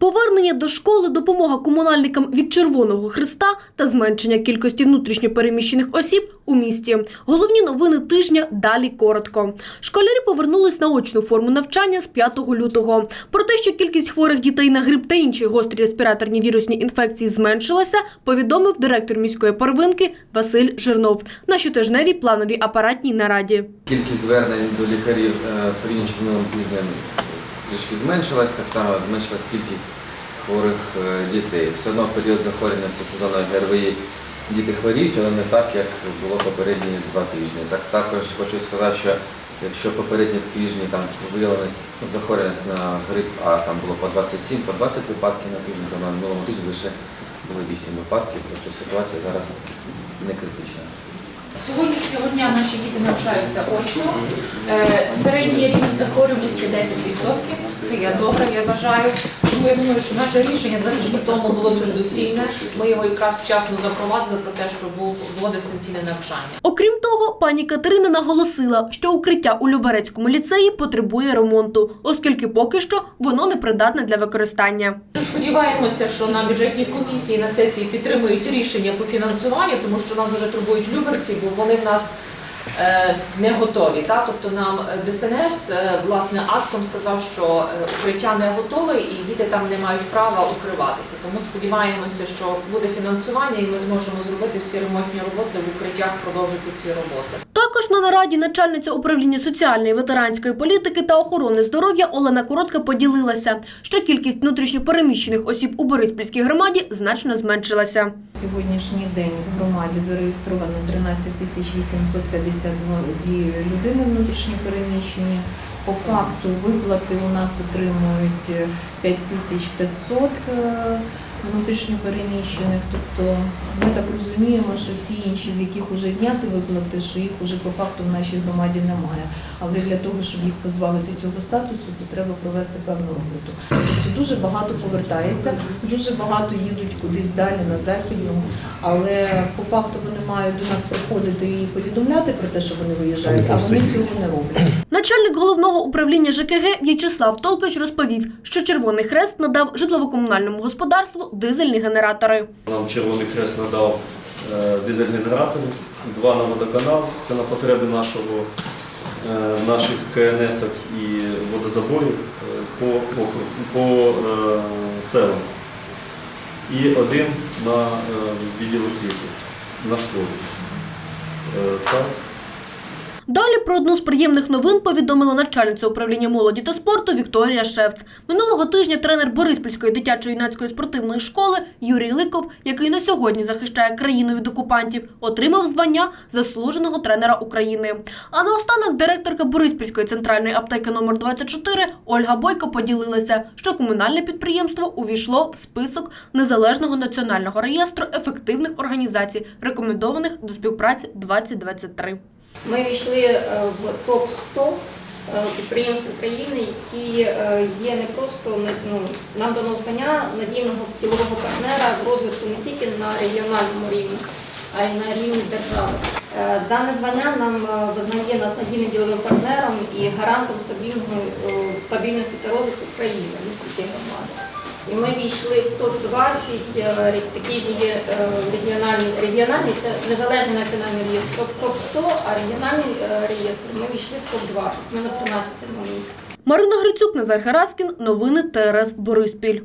Повернення до школи, допомога комунальникам від Червоного Христа та зменшення кількості внутрішньопереміщених осіб у місті. Головні новини тижня далі коротко. Школярі повернулись на очну форму навчання з 5 лютого. Про те, що кількість хворих дітей на грип та інші гострі респіраторні вірусні інфекції зменшилася, повідомив директор міської первинки Василь Жирнов на щотижневій плановій апаратній нараді. Кількість звернень до лікарів е, порівняно з минулим тижнем трішки зменшилась, так само зменшилась кількість хворих е, дітей. Все одно в період захворювання захворюваності сезонної ГРВІ діти хворіють, але не так, як було попередні два тижні. Так також хочу сказати, що якщо попередні тижні там виявилась захворюваність на грип, а там було по 27, по 20 випадків на тиждень, то на минулому тижні лише було 8 випадків, тобто ситуація зараз не критична. З сьогоднішнього дня наші діти навчаються очно. Е, Середній рівень захворюваності 10%. Це є добре, я вважаю. Тому я думаю, що наше рішення два тижні тому було дуже доцільне. Ми його якраз вчасно запровадили про те, що було дистанційне навчання. Окрім того, пані Катерина наголосила, що укриття у Люберецькому ліцеї потребує ремонту, оскільки поки що воно не придатне для використання. Сподіваємося, що на бюджетній комісії на сесії підтримують рішення по фінансуванню, тому що нас дуже турбують люберці, бо вони в нас е, не готові. Та? Тобто нам е, ДСНС е, власне актом сказав, що укриття не готове і діти там не мають права укриватися. Тому сподіваємося, що буде фінансування і ми зможемо зробити всі ремонтні роботи в укриттях, продовжити ці роботи. На нараді начальниця управління соціальної ветеранської політики та охорони здоров'я Олена Коротка поділилася, що кількість внутрішньопереміщених осіб у Бориспільській громаді значно зменшилася. Сьогоднішній день в громаді зареєстровано 13 тисяч 852 людини внутрішньо переміщені. По факту виплати у нас отримують 5 тисяч 500 е, внутрішньо переміщених. Тобто ми так розуміємо, що всі інші, з яких вже зняти виплати, що їх вже по факту в нашій громаді немає. Але для того, щоб їх позбавити цього статусу, то треба провести певну роботу. Тобто дуже багато повертається, дуже багато їдуть кудись далі на західну, але по факту вони мають до нас приходити і повідомляти про те, що вони виїжджають, а вони цього не роблять. Начальник головного управління ЖКГ В'ячеслав Толкач розповів, що Червоний Хрест надав житлово-комунальному господарству дизельні генератори. Нам Червоний Хрест надав е, дизель-генератори, два на водоканал, це на потреби нашого, е, наших КНС і водозаборів е, по, по е, селам. І один на е, відділ освіти, на школу. Е, Так. Далі про одну з приємних новин повідомила начальниця управління молоді та спорту Вікторія Шевц. Минулого тижня тренер Бориспільської дитячо-юнацької спортивної школи Юрій Ликов, який на сьогодні захищає країну від окупантів, отримав звання заслуженого тренера України. А наостанок директорка Бориспільської центральної аптеки номер 24 Ольга Бойко поділилася, що комунальне підприємство увійшло в список незалежного національного реєстру ефективних організацій, рекомендованих до співпраці 2023. Ми війшли е, в топ 100 підприємств України, які е, є не просто ну, нам дано звання надійного ділового партнера в розвитку не тільки на регіональному рівні, а й на рівні держави. Е, Дане звання нам е, визнає нас надійним діловим партнером і гарантом е, стабільності та розвитку країни, не тільки громади. І ми війшли в топ-20, е, такі ж є регіональні, регіональні, це незалежний національний реєстр, топ- топ-100, а регіональний реєстр ми війшли в топ-20, ми на 13 місці. Марина Грицюк, Назар Гераскін. Новини ТРС Бориспіль.